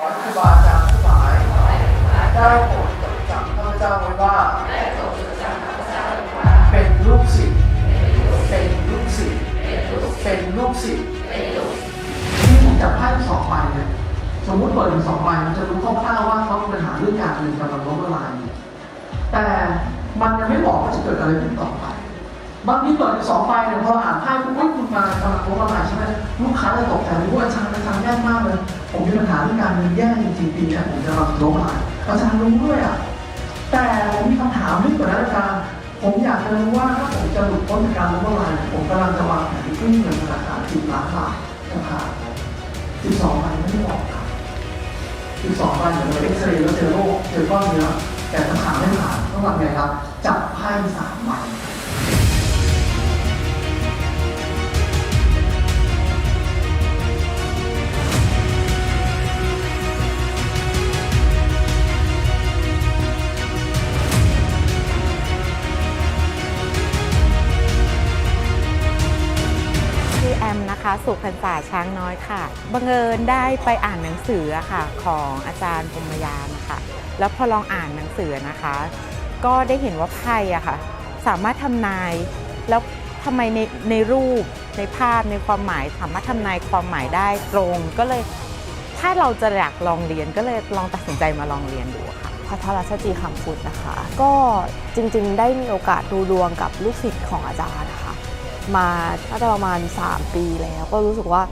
ขอให้ครูบาอาจารย์ทั้งหลายได้โปรดจดจำข้าพเจ้าไว้ว่า เป็นลูกศิษย์เป็นลูกศิษย์เป็นลูกศิษย์ที่ผมจับไพ่สองใบเนี่ยสมมติเปิดถึงสองใบมันจะรู้คร่าวๆว่าเขามีปัญหาเรื่องการเงินกำลังล้มละลายอยู่แต่มันยังไม่บอกว่าจะเกิดอะไรขึ้นต่อไป บางทีเปิดสองใบเนี่ยพอเราอ่านไพ่ปุ๊บคุณมากำลังล้มละลายใช่ไหมลูกค้าจะตกใจว่าอาจารย์อาจารย์แย่มากเลย ผมมีปัญหาเรื่องการเงินแย่จริงๆปีนี้ผมจะกำลังล้มละลายอาจารย์รู้ด้วยอะแต่ผมมีคำถามลึกกว่านั้นอาจารย์ผมอยากจะรู้ว่าถ้าผมจะหลุดพ้นจากการล้มละลายผมกำลังจะวางแผนกู้เงินธนาคารสิบล้านบาทนะครับสิบสองใบไม่ได้บอกครับสิบสองใบเหมือนเรเอ็กซเรย์แล้วเจอโรคเจอก้อนเนื้อแต่คำถามไม่ผ่านต้องทำไงครับ จับไพ่สามใบ มนะคะสุพรรษาช้างน้อยค่ะ บังเอิญได้ไปอ่านหนังสือค่ะของอาจารย์พมยานนะคะ แล้วพอลองอ่านหนังสือนะคะ ก็ได้เห็นว่าไพ่อะค่ะ สามารถทำนาย แล้วทำไมในในรูปในภาพในความหมาย สามารถทำนายความหมายได้ตรง ก็เลยถ้าเราจะอยากลองเรียนก็เลยลองตัดสินใจมาลองเรียนดูค่ะพัทรชจีคำพุทธนะคะ ก็จริงๆ ได้มีโอกาสดูดวงกับลูกศิษย์ของอาจารย์นะคะ มาน่าจะประมาณ 3 ปีแล้ว ก็รู้สึกว่า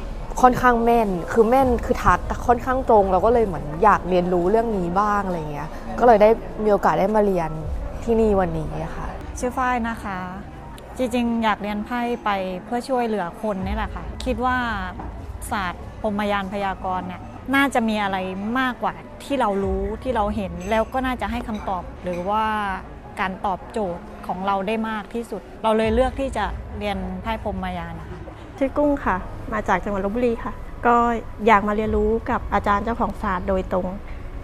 ค่อนข้างแม่น คือแม่นคือทักค่อนข้างตรงเราก็เลยเหมือนอยากเรียนรู้เรื่องนี้บ้างอะไรเงี้ย ก็เลยได้มีโอกาสได้มาเรียนที่นี่วันนี้ค่ะ ชื่อฝ้ายนะคะ จริงๆ อยากเรียนไพ่ไปเพื่อช่วยเหลือคนนี่แหละค่ะ คิดว่าศาสตร์พมยานพยากรณ์เนี่ยน่าจะมีอะไรมากกว่าที่เรารู้ที่เราเห็นแล้วก็น่าจะให้คำตอบหรือว่าการตอบโจทย์ ของเราได้มากที่สุด เราเลยเลือกที่จะเรียนไพ่พรหมยานนะคะชื่อกุ้งค่ะ มาจากจังหวัดลบบุรีค่ะ ก็อยากมาเรียนรู้กับอาจารย์เจ้าของศาสตร์โดยตรง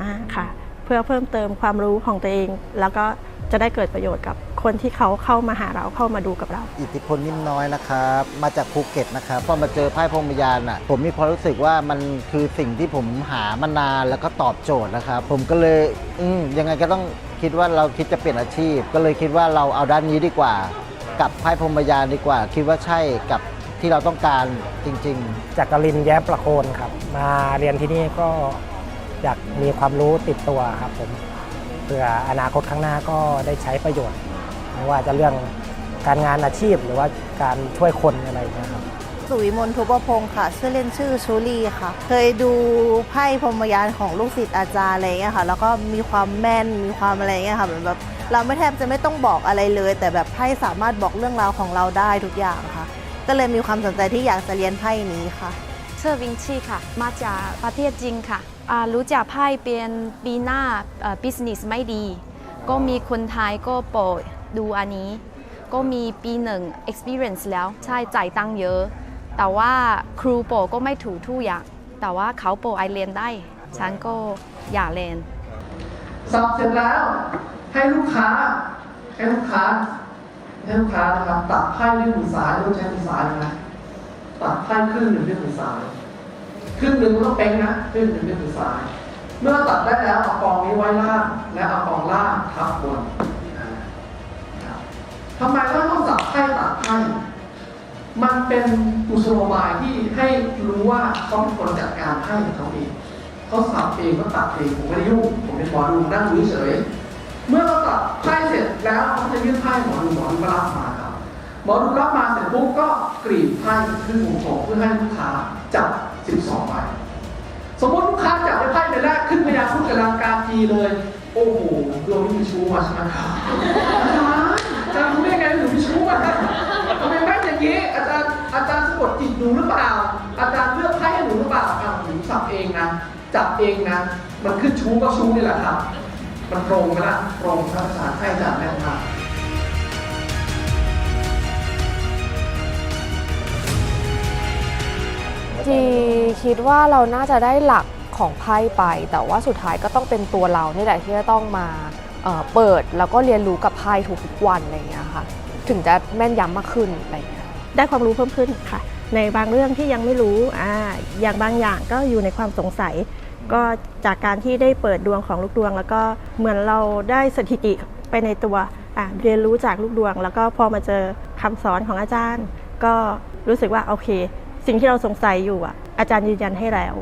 อ่าค่ะ เพื่อเพิ่มเติมความรู้ของตัวเอง แล้วก็จะได้เกิดประโยชน์กับคนที่เขาเข้ามาหาเราเข้ามาดูกับเรา อิทธิพลนิ่มน้อยนะครับ มาจากภูเก็ตนะครับพอมาเจอไพ่พรหมยานอะ ผมมีความรู้สึกว่ามันคือสิ่งที่ผมหามานานแล้วก็ตอบโจทย์นะครับ ผมก็เลย อืมยังไงก็ต้อง คิดว่าเราคิดจะเปลี่ยนอาชีพ ก็เลยคิดว่าเราเอาด้านนี้ดีกว่า กับไพ่พรหมยานดีกว่า คิดว่าใช่กับที่เราต้องการจริงๆจากกรินแย้มประโคนครับ มาเรียนที่นี่ก็อยากมีความรู้ติดตัวครับผมเพื่ออนาคตข้างหน้าก็ได้ใช้ประโยชน์ ไม่ว่าจะเรื่องการงานอาชีพหรือว่าการช่วยคนอะไรอย่างเงี้ยครับ สุวิมลทุบพงศ์ค่ะ ชื่อเล่นชื่อชูลี่ค่ะ เคยดูไพ่พรมยานของลูกศิษย์อาจารย์อะไรเงี้ยค่ะ แล้วก็มีความแม่นมีความอะไรเงี้ยค่ะเหมือนแบบเราไม่แทบจะไม่ต้องบอกอะไรเลย แต่แบบไพ่สามารถบอกเรื่องราวของเราได้ทุกอย่างค่ะ ก็เลยมีความสนใจที่อยากจะเรียนไพ่นี้ค่ะเชื่อวิงชีค่ะ มาจากประเทศจีนค่ะรู้จักไพ่เป็นปีหน้าเอ่อ business ไม่ดี ก็มีคนไทยก็โปรดดูอันนี้ ก็มีปีหนึ่ง experience แล้วใช่จ่ายตังค์เยอะ แต่ว่าครูโปก็ไม่ถูกทุกอย่าง แต่ว่าเขาโปไอเรียนได้ ฉันก็อยากเรียนสับเสร็จแล้วให้ลูกค้าให้ลูกค้าให้ลูกค้านะครับตัดไพ่ด้วยมือซ้ายต้องใช้มือซ้ายนะตัดไพ่ครึ่งหนึ่งด้วยมือซ้ายครึ่งหนึ่งต้องเป้งนะครึ่งหนึ่งด้วยมือซ้าย เมื่อตัดได้แล้วเอากองนี้ไว้ล่างและเอากองล่างทับบนอ่าครับทำไมเราต้องสับไพ่ตัดไพ่ มันเป็นกุศโลบายที่ให้รู้ว่าเขาเป็นคนจัดการไพ่ของเขาเองเขาสับเองเขาตัดเองผมไม่ได้ยุ่งผมเป็นหมอดูนั่งดูเฉยเมื่อเราตัดไพ่เสร็จแล้วเขาจะยื่นไพ่หมอดูหมอดูก็รับมาครับหมอดูรับมาเสร็จปุ๊บก็กรีดไพ่ขึ้นวงกลมเพื่อให้ลูกค้าจับ 12ใบสมมติลูกค้าจับได้ไพ่ใบแรกขึ้นพยาพุทธกำลังกาจีเลย โอ้โหเราไม่มีชู้มาใช่ไหมครับอาจารย์อาจารย์รู้ได้ไงหนูมีชู้มาทำไมแม่นอย่างนี้ อาจารย์สะกดจิตหนูหรือเปล่า อาจารย์เลือกไพ่ให้หนูหรือเปล่าอ้าวหนูสับเองนะ จับเองนะ มันขึ้นชู้ก็ชู้นี่แหละครับ มันตรงไหมล่ะตรงครับอาจารย์ให้อาจารย์แม่นมากจีคิดว่าเราน่าจะได้หลักของไพ่ไป แต่ว่าสุดท้ายก็ต้องเป็นตัวเรานี่แหละที่จะต้องมาเเปิดแล้วก็เรียนรู้กับไพ่ทุกๆวันอะไรอย่างเงี้ยค่ะ ถึงจะแม่นยำมากขึ้นอะไรอย่างเงี้ย ได้ความรู้เพิ่มขึ้นค่ะ ในบางเรื่องที่ยังไม่รู้อ่าอย่างบางอย่างก็อยู่ในความสงสัย ก็จากการที่ได้เปิดดวงของลูกดวง แล้วก็เหมือนเราได้สถิติไปในตัวอะเรียนรู้จากลูกดวง แล้วก็พอมาเจอคำสอนของอาจารย์ ก็รู้สึกว่าโอเค สิ่งที่เราสงสัยอยู่อะอาจารย์ยืนยันให้แล้ว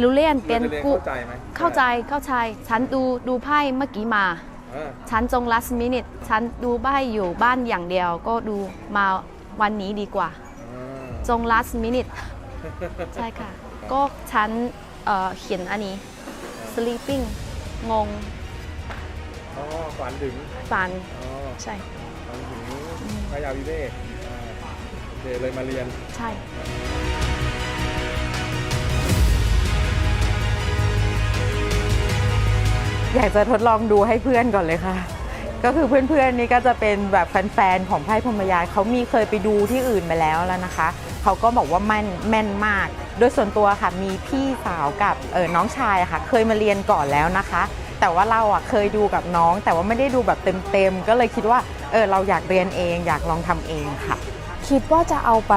รู้เล่นเป็นเรียนกูเข้าใจไหมเข้าใจเข้าใจ ฉันดูดูไพ่เมื่อกี้มาเออฉันจง last minute ฉันดูไพ่อยู่บ้านอย่างเดียวก็ดูมา วันนี้ดีกว่าอ่า จง last minute ใช่ค่ะ ก็ฉันเอ่อเขียนอันนี้ sleeping งงอ๋อฝันถึงฝันอ๋อใช่ ฝันถึงพระยาวิเวกอ่าโอเคเลยมาเรียน ใช่ อยากจะทดลองดูให้เพื่อนก่อนเลยค่ะ ก็คือเพื่อนๆนี่ก็จะเป็นแบบแฟนๆของไพ่พรมยานเขามีเคยไปดูที่อื่นมาแล้วแล้วนะคะเขาก็บอกว่าแม่นแม่นมาก โดยส่วนตัวค่ะมีพี่สาวกับเออน้องชายค่ะ เคยมาเรียนก่อนแล้วนะคะ แต่ว่าเราอะเคยดูกับน้อง แต่ว่าไม่ได้ดูแบบเต็มๆก็เลยคิดว่าเออเราอยากเรียนเองอยากลองทำเองค่ะคิดว่าจะเอาไป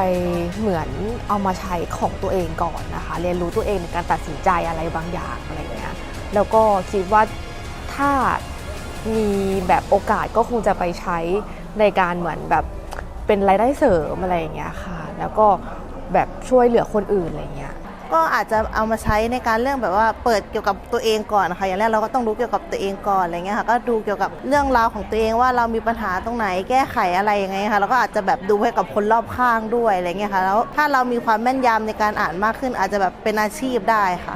เหมือนเอามาใช้ของตัวเองก่อนนะคะ เรียนรู้ตัวเองในการตัดสินใจอะไรบางอย่างอะไรเงี้ยแล้วก็คิดว่าถ้า มีแบบโอกาสก็คงจะไปใช้ในการเหมือนแบบเป็นรายได้เสริมอะไรอย่างเงี้ยค่ะ แล้วก็แบบช่วยเหลือคนอื่นอะไรเงี้ยก็อาจจะเอามาใช้ในการเรื่องแบบว่าเปิดเกี่ยวกับตัวเองก่อนนะคะอย่างแรกเราก็ต้องรู้เกี่ยวกับตัวเองก่อนอะไรเงี้ยค่ะก็ดูเกี่ยวกับเรื่องราวของตัวเองว่าเรามีปัญหาตรงไหนแก้ไขอะไรยังไงค่ะแล้วก็อาจจะแบบดูให้กับคนรอบข้างด้วยอะไรเงี้ยค่ะแล้วถ้าเรามีความแม่นยำในการอ่านมากขึ้นอาจจะแบบเป็นอาชีพได้ค่ะ